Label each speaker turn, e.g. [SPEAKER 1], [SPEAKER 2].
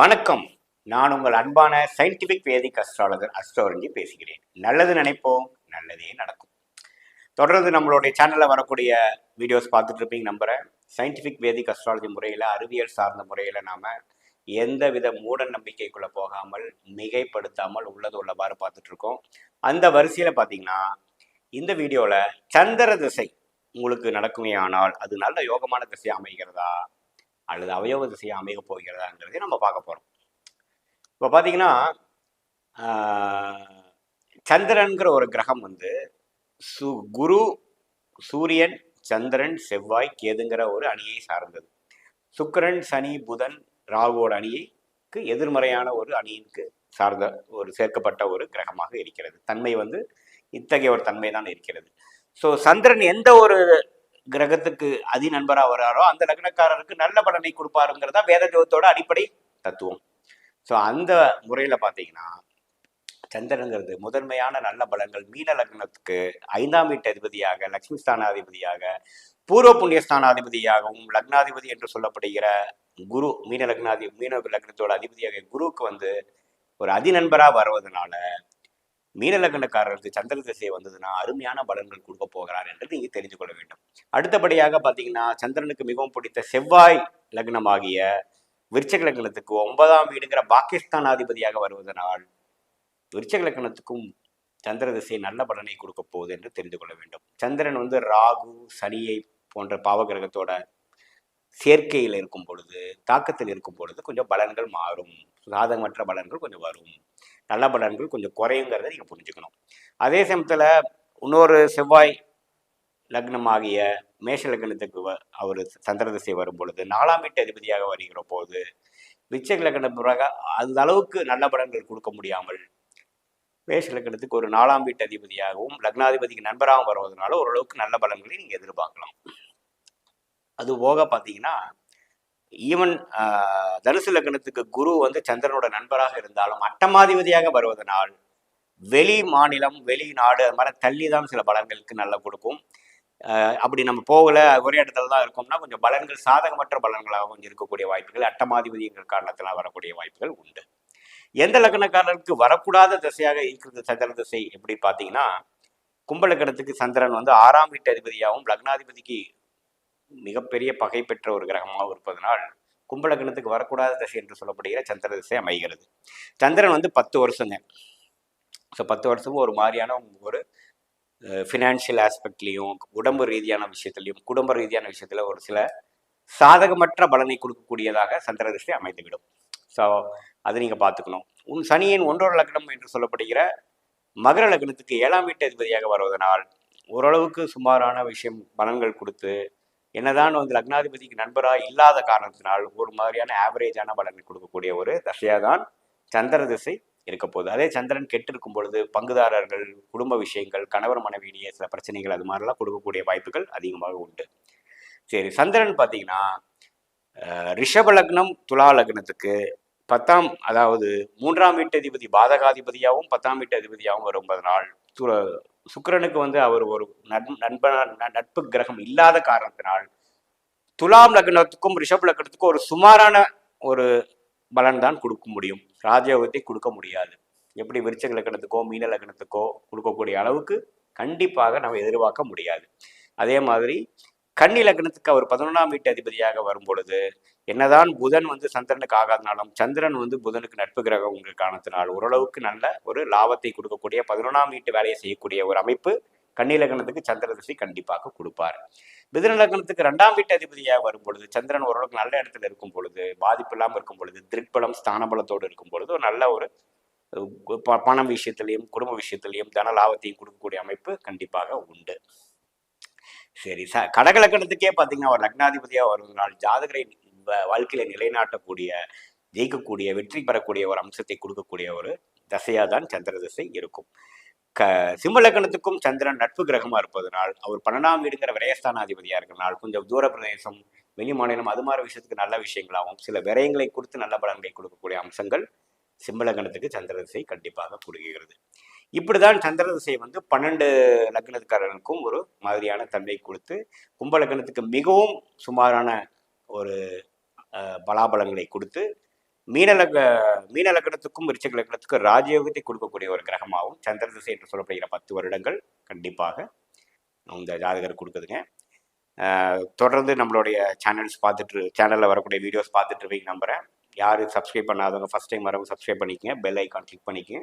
[SPEAKER 1] வணக்கம். நான் உங்கள் அன்பான சயின்டிபிக் வேதிக் அஸ்ட்ராலஜர் அஸ்ட்ரோரஞ்சி பேசுகிறேன். நல்லது நினைப்போம் நல்லதே நடக்கும். தொடர்ந்து நம்மளுடைய சேனலில் வரக்கூடிய வீடியோஸ் பார்த்துட்டு இருப்பீங்க நம்புகிறேன் சயின்டிஃபிக் வேதிக் அஸ்ட்ராலஜி முறையில் அறிவியல் சார்ந்த முறையில் நாம் எந்த வித மூட நம்பிக்கைக்குள்ளே போகாமல் மிகைப்படுத்தாமல் உள்ளது உள்ளவாறு பார்த்துட்டு இருக்கோம். அந்த வரிசையில் பார்த்தீங்கன்னா இந்த வீடியோவில் சந்திர திசை உங்களுக்கு நடக்குமே ஆனால் அது நல்ல யோகமான திசையாக அமைகிறதா? அல்லது அவயவ திசையாக அமைக போகிறதாங்கிறதையும் நம்ம பார்க்க போகிறோம் இப்போ பார்த்தீங்கன்னா சந்திரன்கிற ஒரு கிரகம் வந்து சு குரு சூரியன் சந்திரன் செவ்வாய் கேதுங்கிற ஒரு அணியை சார்ந்தது. சுக்கிரன் சனி புதன் ராகுவோட அணிக்கு எதிர்மறையான ஒரு அணியினுக்கு சார்ந்த ஒரு சேர்க்கப்பட்ட ஒரு கிரகமாக இருக்கிறது. தன்மை வந்து இத்தகைய ஒரு தன்மை தான் இருக்கிறது. ஸோ சந்திரன் எந்த ஒரு கிரகத்துக்கு அதி நண்பராக வராரோ அந்த லக்னக்காரருக்கு நல்ல பலனை கொடுப்பாருங்கிறதா வேத ஜோதத்தோட அடிப்படை தத்துவம். ஸோ அந்த முறையில் பார்த்தீங்கன்னா சந்திரனுங்கிறது முதன்மையான நல்ல பலன்கள். மீன லக்னத்துக்கு ஐந்தாம் வீட்டு அதிபதியாக லக்ஷ்மி ஸ்தானாதிபதியாக பூர்வ புண்ணிய ஸ்தானாதிபதியாகவும் லக்னாதிபதி என்று சொல்லப்படுகிற குரு மீன லக்னாதி மீன லக்னத்தோட அதிபதியாக குருவுக்கு வந்து ஒரு அதிநண்பராக வருவதனால மீனலக்கணக்காரருக்கு சந்திர திசை வந்ததுன்னா அருமையான பலன்கள் கொடுக்க போகிறார் என்று நீங்க தெரிந்து கொள்ள வேண்டும். அடுத்தபடியாக பார்த்தீங்கன்னா சந்திரனுக்கு மிகவும் பிடித்த செவ்வாய் லக்னமாகிய விருச்சக லக்னத்துக்கு ஒன்பதாம் வீடுங்கிற பாகிஸ்தான் அதிபதியாக வருவதனால் விருச்சக லக்னத்துக்கும் சந்திர திசை நல்ல பலனை கொடுக்க போகுது என்று தெரிந்து கொள்ள வேண்டும். சந்திரன் வந்து ராகு சனியை போன்ற பாவகிரகத்தோட சேர்க்கையில் இருக்கும் பொழுது தாக்கத்தில் இருக்கும் பொழுது கொஞ்சம் பலன்கள் மாறும். சாதகமற்ற பலன்கள் கொஞ்சம் வரும். நல்ல பலன்கள் கொஞ்சம் குறையுங்கிறத நீங்கள் புரிஞ்சுக்கணும். அதே சமயத்தில் இன்னொரு செவ்வாய் லக்னமாகிய மேஷ லக்னத்துக்கு வ- அவர் சந்திர திசை வரும் பொழுது நாலாம் வீட்டு அதிபதியாக வருகிற போது விச்சக லக்ன பிறகு அந்த அளவுக்கு நல்ல பலன்கள் கொடுக்க முடியாமல் மேஷ லக்னத்துக்கு ஒரு நாலாம் வீட்டு அதிபதியாகவும் லக்னாதிபதிக்கு நண்பராகவும் வருவதனால ஓரளவுக்கு நல்ல பலன்களை நீங்கள் எதிர்பார்க்கலாம். அது போக பார்த்தீங்கன்னா ஈவன் தனுசு லக்னத்துக்கு குரு வந்து சந்திரனோட நண்பராக இருந்தாலும் அட்டமாதிபதியாக வருவதனால் வெளி மாநிலம் வெளி நாடு அது மாதிரி தள்ளி தான் சில பலன்களுக்கு நல்லா கொடுக்கும். அப்படி நம்ம போகல ஒரே இடத்துல தான் இருக்கோம்னா கொஞ்சம் பலன்கள் சாதகமற்ற பலன்களாக கொஞ்சம் இருக்கக்கூடிய வாய்ப்புகள் அட்டமாதிபதிங்கிற காரணத்தில் வரக்கூடிய வாய்ப்புகள் உண்டு. எந்த லக்னக்காரருக்கு வரக்கூடாத திசையாக இருக்கிறது சந்திர திசை எப்படி பார்த்தீங்கன்னா கும்பலக்கணத்துக்கு சந்திரன் வந்து ஆறாம் வீட்டு அதிபதியாகவும் லக்னாதிபதிக்கு மிகப்பெரிய பகை பெற்ற ஒரு கிரகமாக இருப்பதனால் கும்பலகணத்துக்கு வரக்கூடாத திசை என்று சொல்லப்படுகிற சந்திர திசை அமைகிறது. சந்திரன் வந்து பத்து வருஷங்க. ஸோ பத்து வருஷமும் ஒரு மாதிரியான ஒரு ஃபினான்ஷியல் ஆஸ்பெக்ட்லேயும் உடம்பு ரீதியான விஷயத்துலையும் குடும்ப ரீதியான விஷயத்தில் ஒரு சில சாதகமற்ற பலனை கொடுக்கக்கூடியதாக சந்திர திசை அமைந்துவிடும். ஸோ அதை நீங்கள் பார்த்துக்கணும். உன் சனியின் ஒன்றொரு லக்னம் என்று சொல்லப்படுகிற மகர லக்னத்துக்கு ஏழாம் வீட்டு அதிபதியாக வருவதனால் ஓரளவுக்கு சுமாரான விஷயம் பலன்கள் கொடுத்து என்னதான் வந்து லக்னாதிபதிக்கு நண்பராக இல்லாத காரணத்தினால் ஒரு மாதிரியான ஆவரேஜான பலனை கொடுக்கக்கூடிய ஒரு தசையாக தான் சந்திர திசை இருக்க போகுது. அதே சந்திரன் கெட்டு இருக்கும் பொழுது பங்குதாரர்கள் குடும்ப விஷயங்கள் கணவர் மனைவியிடையே சில பிரச்சனைகள் அது மாதிரிலாம் கொடுக்கக்கூடிய வாய்ப்புகள் அதிகமாக உண்டு. சரி சந்திரன் பார்த்தீங்கன்னா ரிஷப லக்னம் துலா லக்னத்துக்கு பத்தாம் அதாவது மூன்றாம் வீட்டு அதிபதி பாதகாதிபதியாகவும் பத்தாம் வீட்டு அதிபதியாகவும் வரும்பதனால் துல சுக்கிரனுக்கு வந்து அவர் ஒரு நண்பன ந- நட்பு கிரகம் இல்லாத காரணத்தினால் துலாம் லக்னத்துக்கும் ரிஷப் லக்னத்துக்கும் ஒரு சுமாரான ஒரு பலன் தான் கொடுக்க முடியும். ராஜயோகத்தை கொடுக்க முடியாது. எப்படி விருச்சக லக்னத்துக்கோ மீன லக்னத்துக்கோ கொடுக்கக்கூடிய அளவுக்கு கண்டிப்பாக நம்ம எதிர்பார்க்க முடியாது. அதே மாதிரி கன்னி லக்னத்துக்கு அவர் பதினொன்றாம் வீட்டு அதிபதியாக வரும் பொழுது என்னதான் புதன் வந்து சந்திரனுக்கு ஆகாதனாலும் சந்திரன் வந்து புதனுக்கு நட்பு கிரகம் உங்கள் காரணத்தினால் ஓரளவுக்கு நல்ல ஒரு லாபத்தை கொடுக்கக்கூடிய பதினொன்றாம் வீட்டு வேலையை செய்யக்கூடிய ஒரு அமைப்பு கன்னி லக்னத்துக்கு சந்திர திசை கண்டிப்பாக கொடுப்பார். மிதுன லக்னத்துக்கு ரெண்டாம் வீட்டு அதிபதியாக வரும் பொழுது சந்திரன் ஓரளவுக்கு நல்ல இடத்துல இருக்கும் பொழுது பாதிப்பு இல்லாமல் இருக்கும் பொழுது திருட்பலம் ஸ்தானபலத்தோடு இருக்கும் பொழுது ஒரு நல்ல ஒரு ப- பணம் விஷயத்திலையும் குடும்ப விஷயத்திலையும் தன லாபத்தையும் கொடுக்கக்கூடிய அமைப்பு கண்டிப்பாக உண்டு. சரி ச கடக லக்னத்துக்கே பார்த்தீங்கன்னா ஒரு லக்னாதிபதியாக வருவதனால் ஜாதகரை வாழ்க்கையில நிலைநாட்டக்கூடிய ஜெயிக்கக்கூடிய வெற்றி பெறக்கூடிய ஒரு அம்சத்தை கொடுக்கக்கூடிய ஒரு தசையாக தான் சந்திர திசை இருக்கும். க சிம்ம லக்னத்துக்கும் சந்திரன் நட்பு கிரகமாக இருப்பதனால் அவர் பன்னெண்டாம் வீடுங்கிற விரயஸ்தானாதிபதியாக இருக்கிறனால் கொஞ்சம் தூர பிரதேசம் வெளி மாநிலம் அது மாதிரி விஷயத்துக்கு நல்ல விஷயங்களாகவும் சில விரயங்களை கொடுத்து நல்ல பலன்களை கொடுக்கக்கூடிய அம்சங்கள் சிம்மலகணத்துக்கு சந்திர திசை கண்டிப்பாக கொடுக்கிறது இப்படிதான் சந்திர திசை வந்து பன்னெண்டு லக்னத்துக்காரர்களுக்கும் ஒரு மாதிரியான தன்மை கொடுத்து கும்ப லக்னத்துக்கு மிகவும் சுமாரான ஒரு பலாபலங்களை கொடுத்து மீனலக மீன லக்னத்துக்கும் விருச்சக லக்னத்துக்கும் ராஜயோகத்தை கொடுக்கக்கூடிய ஒரு கிரகமாகவும் சந்திர திசை என்று சொல்லப்படுகிற பத்து வருடங்கள் கண்டிப்பாக இந்த ஜாதகர் கொடுக்குதுங்க. தொடர்ந்து நம்மளுடைய சேனல்ஸ் பார்த்துட்டு சேனலில் வரக்கூடிய வீடியோஸ் பார்த்துட்டு இருப்பீங்க நம்புகிறேன் யார் சப்ஸ்கிரைப் பண்ணாதவங்க ஃபஸ்ட் டைம் வரவங்க சப்ஸ்கிரைப் பண்ணிக்கங்க பெல் ஐக்கான் கிளிக் பண்ணிக்கங்க.